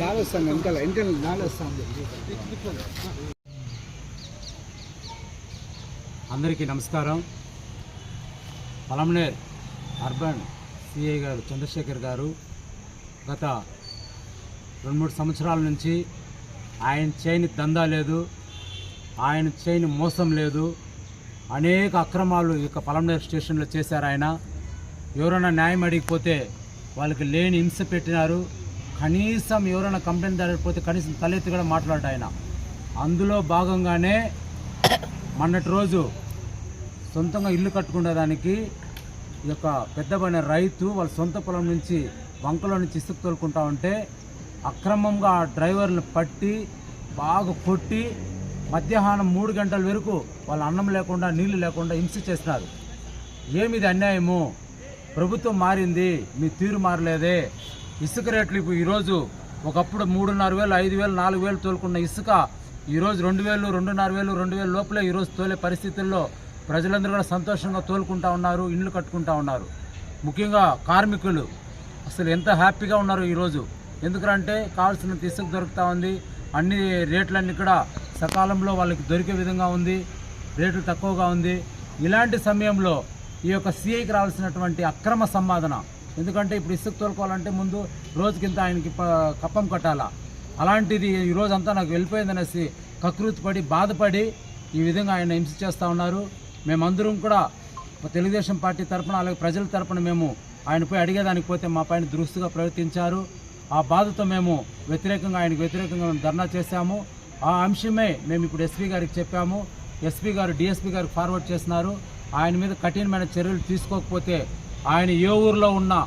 గాలి వస్తాను వెనకాల వెనకాల అందరికీ నమస్కారం. పలంనేర్ అర్బన్ సిఐ గారు చంద్రశేఖర్ గారు గత రెండు మూడు సంవత్సరాల నుంచి ఆయన చేయని దందా లేదు ఆయన చేయని మోసం లేదు. అనేక అక్రమాలు ఈ యొక్క స్టేషన్లో చేశారు ఆయన. ఎవరైనా న్యాయం అడిగిపోతే వాళ్ళకి లేని హింస పెట్టినారు. కనీసం ఎవరైనా కంప్లైంట్ దాడిపోతే కనీసం తలెత్తి కూడా మాట్లాడాడు ఆయన. అందులో భాగంగానే మొన్నటి రోజు సొంతంగా ఇల్లు కట్టుకునేదానికి ఈ యొక్క పెద్దపైన రైతు వాళ్ళ సొంత పొలం నుంచి వంకలో నుంచి ఇసుక తోలుకుంటా ఉంటే అక్రమంగా ఆ డ్రైవర్ని పట్టి బాగా కొట్టి మధ్యాహ్నం మూడు గంటల వరకు వాళ్ళ అన్నం లేకుండా నీళ్ళు లేకుండా హింస చేస్తున్నారు. ఏమిది అన్యాయము? ప్రభుత్వం మారింది మీ తీరు మారలేదే. ఇసుక రేట్లు ఇప్పుడు ఈరోజు ఒకప్పుడు మూడున్నర వేలు ఐదు వేలు నాలుగు వేలు తోలుకున్న ఇసుక ఈరోజు రెండు వేలు రెండున్నర వేలు రెండు వేలు లోపలే ఈరోజు తోలే పరిస్థితుల్లో ప్రజలందరూ కూడా సంతోషంగా తోలుకుంటా ఉన్నారు ఇండ్లు కట్టుకుంటా ఉన్నారు. ముఖ్యంగా కార్మికులు అసలు ఎంత హ్యాపీగా ఉన్నారు ఈరోజు? ఎందుకంటే కావాల్సిన ఇసుక దొరుకుతూ ఉంది అన్ని రేట్లన్నీ కూడా సకాలంలో వాళ్ళకి దొరికే విధంగా ఉంది రేట్లు తక్కువగా ఉంది. ఇలాంటి సమయంలో ఈ యొక్క సీఐకి రావాల్సినటువంటి అక్రమ సంపాదన ఎందుకంటే ఇప్పుడు ఇసుక తోలుకోవాలంటే ముందు రోజుకింత ఆయనకి కప్పం కట్టాలా? అలాంటిది ఈ రోజంతా నాకు వెళ్ళిపోయిందనేసి కకృతి పడి బాధపడి ఈ విధంగా ఆయన హింస చేస్తూ ఉన్నారు. మేమందరం కూడా తెలుగుదేశం పార్టీ తరపున అలాగే ప్రజల తరపున మేము ఆయన పోయి అడిగేదానికి పోతే మా పైన దురుస్తుగా ప్రవర్తించారు. ఆ బాధతో మేము వ్యతిరేకంగా ఆయనకు వ్యతిరేకంగా మేము ధర్నా చేశాము. ఆ అంశమే మేము ఇప్పుడు ఎస్పీ గారికి చెప్పాము. ఎస్పీ గారు డిఎస్పీ గారికి ఫార్వర్డ్ చేస్తున్నారు. ఆయన మీద కఠినమైన చర్యలు తీసుకోకపోతే ఆయన ఏ ఊర్లో ఉన్నా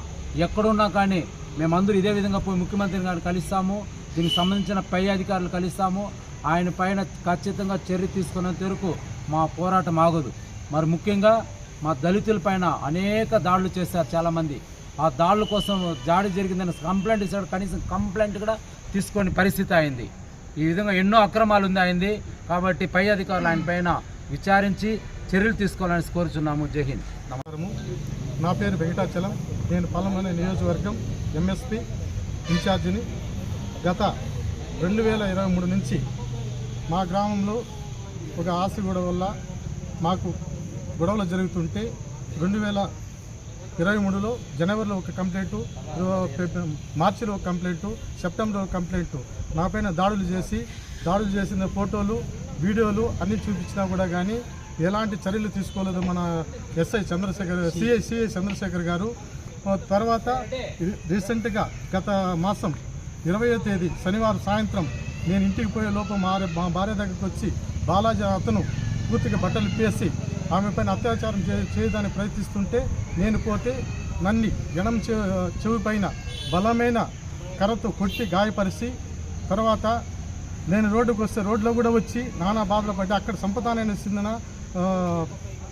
ఎక్కడున్నా కానీ మేమందరూ ఇదే విధంగా పోయి ముఖ్యమంత్రి గారిని కలుస్తాము. దీనికి సంబంధించిన పై అధికారులు కలుస్తాము. ఆయన పైన ఖచ్చితంగా చర్య తీసుకున్నంత వరకు మా పోరాటం ఆగదు. మరి ముఖ్యంగా మా దళితుల పైన అనేక దాడులు చేశారు చాలామంది. ఆ దాడుల కోసం దాడి జరిగిందని కంప్లైంట్ ఇచ్చాడు. కనీసం కంప్లైంట్ కూడా తీసుకొని పరిస్థితి అయింది ఈ విధంగా ఎన్నో అక్రమాలు ఉంది అయింది కాబట్టి పై అధికారులు ఆయన పైన విచారించి చర్యలు తీసుకోవాలని కోరుచున్నాము. జై హింద్. నమస్కారము. నా పేరు వెంకటాచలం. నేను పలమనే నియోజకవర్గం ఎంఎస్పి ఇన్ఛార్జిని. గత రెండు వేల ఇరవై మూడు నుంచి మా గ్రామంలో ఒక ఆశ గొడవ వల్ల మాకు గొడవలు జరుగుతుంటే రెండు వేల ఇరవై మూడులో జనవరిలో ఒక కంప్లైంటు మార్చిలో ఒక కంప్లైంటు సెప్టెంబర్లో ఒక కంప్లైంటు. నాపైన దాడులు చేసి దాడులు చేసిన ఫోటోలు వీడియోలు అన్నీ చూపించినా కూడా కానీ ఎలాంటి చర్యలు తీసుకోలేదు మన SI Chandrasekhar CI CI Chandrasekhar garu. తర్వాత రీసెంట్గా గత మాసం ఇరవయో తేదీ శనివారం సాయంత్రం నేను ఇంటికి పోయే లోపం మా మా భార్య దగ్గరకు వచ్చి బాలాజీ అతను పూర్తిగా బట్టలు పేసి ఆమె పైన అత్యాచారం చే చేయడానికి ప్రయత్నిస్తుంటే నేను పోతే నన్ని ఎడం చె చెవి పైన బలమైన కర్రతో కొట్టి గాయపరిచి తర్వాత నేను రోడ్డుకు వస్తే రోడ్లో కూడా వచ్చి నానా బాధలు పడ్డా అక్కడ సంపదానైన చెందిన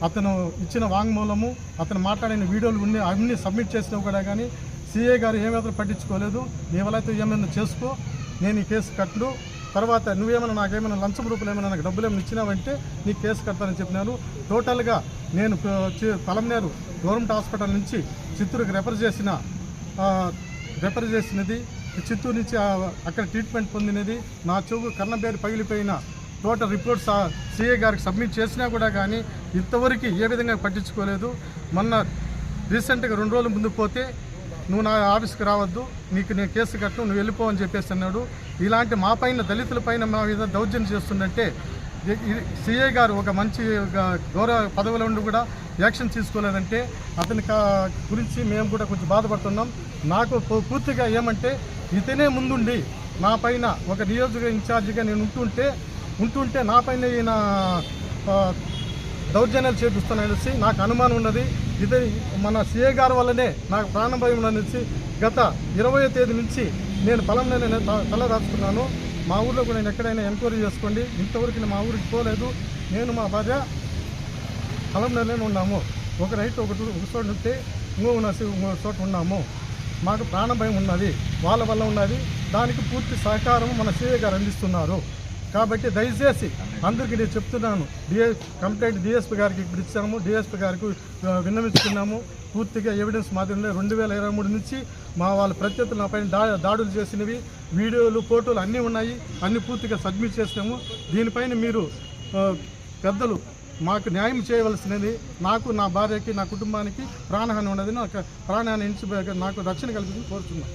అతను ఇచ్చిన వాంగ్మూలము అతను మాట్లాడిన వీడియోలు ఉన్ని అన్నీ సబ్మిట్ చేసినా కూడా కానీ సీఏ గారు ఏమాత్రం పట్టించుకోలేదు. నీ వలైతే ఏమైనా చేసుకో నేను ఈ కేసు కట్లు తర్వాత నువ్వేమైనా నాకేమైనా లంచం రూపంలో ఏమైనా నాకు డబ్బులు ఏమైనా ఇచ్చినావంటే నీ కేసు కడతానని చెప్పినాను. టోటల్గా నేను ప- గవర్నమెంట్ హాస్పిటల్ నుంచి చిత్తూరుకి రెఫర్ చేసిన రెఫర్ చేసినది చిత్తూరు నుంచి అక్కడ ట్రీట్మెంట్ పొందినది నా చెవు కర్ణబేరు పగిలిపోయిన టోటల్ రిపోర్ట్స్ సిఏ గారికి సబ్మిట్ చేసినా కూడా కానీ ఇంతవరకు ఏ విధంగా పట్టించుకోలేదు. మొన్న రీసెంట్గా రెండు రోజుల ముందు పోతే నువ్వు నా ఆఫీస్కి రావద్దు నీకు నేను కేసు కట్టను నువ్వు వెళ్ళిపోవని చెప్పేసి అన్నాడు. ఇలాంటి మా పైన దళితుల పైన మా మీద దౌర్జన్యం చేస్తుందంటే సిఐ గారు ఒక మంచి గౌరవ పదవిలో ఉండి కూడా యాక్షన్ తీసుకోలేదంటే అతని కా- గురించి మేము కూడా కొంచెం బాధపడుతున్నాం. నాకు పూ- పూర్తిగా ఏమంటే ఇతనే ముందుండి నా పైన ఒక నియోజక ఇన్ఛార్జిగా నేను ఉంటుంటే ఉంటుంటే నా పైన ఈయన దౌర్జన్యాలు చేపిస్తున్నాయనేసి నాకు అనుమానం ఉన్నది. ఇది మన సీఏ గారి వల్లనే నాకు ప్రాణభయం ఉన్నది గత ఇరవై తేదీ నుంచి నేను పొలంలో నేను త- తల దాచుకున్నాను. మా ఊర్లో కూడా నేను ఎక్కడైనా ఎంక్వైరీ చేసుకోండి. ఇంతవరకు మా ఊరికి పోలేదు. నేను మా భార్య పొలంలోనే ఉన్నాము. ఒక రైతు ఒకటి ఒక చోట ఉంటే ఇంకో నసి ఇంకో చోట ఉన్నాము. మాకు ప్రాణ భయం ఉన్నది. వాళ్ళ వల్ల ఉన్నది. దానికి పూర్తి సహకారం మన సీఏ గారు అందిస్తున్నారు. కాబట్టి దయచేసి అందరికీ నేను చెప్తున్నాను. డిఎస్ కంప్లైంట్ డిఎస్పీ గారికి ఇప్పుడు ఇచ్చాము. డిఎస్పీ గారికి విన్నవించుకున్నాము. పూర్తిగా ఎవిడెన్స్ మాత్రమే రెండు వేల ఇరవై మూడు నుంచి మా వాళ్ళ ప్రత్యర్థులు నా పైన దా దాడులు చేసినవి వీడియోలు ఫోటోలు అన్నీ ఉన్నాయి. అన్ని పూర్తిగా సబ్మిట్ చేసినాము. దీనిపైన మీరు పెద్దలు మాకు న్యాయం చేయవలసినది నాకు నా భార్యకి నా కుటుంబానికి ప్రాణహాని ఉన్నది నాకు ప్రాణహాని నుంచి నాకు రక్షణ కల్పించి కోరుతున్నాను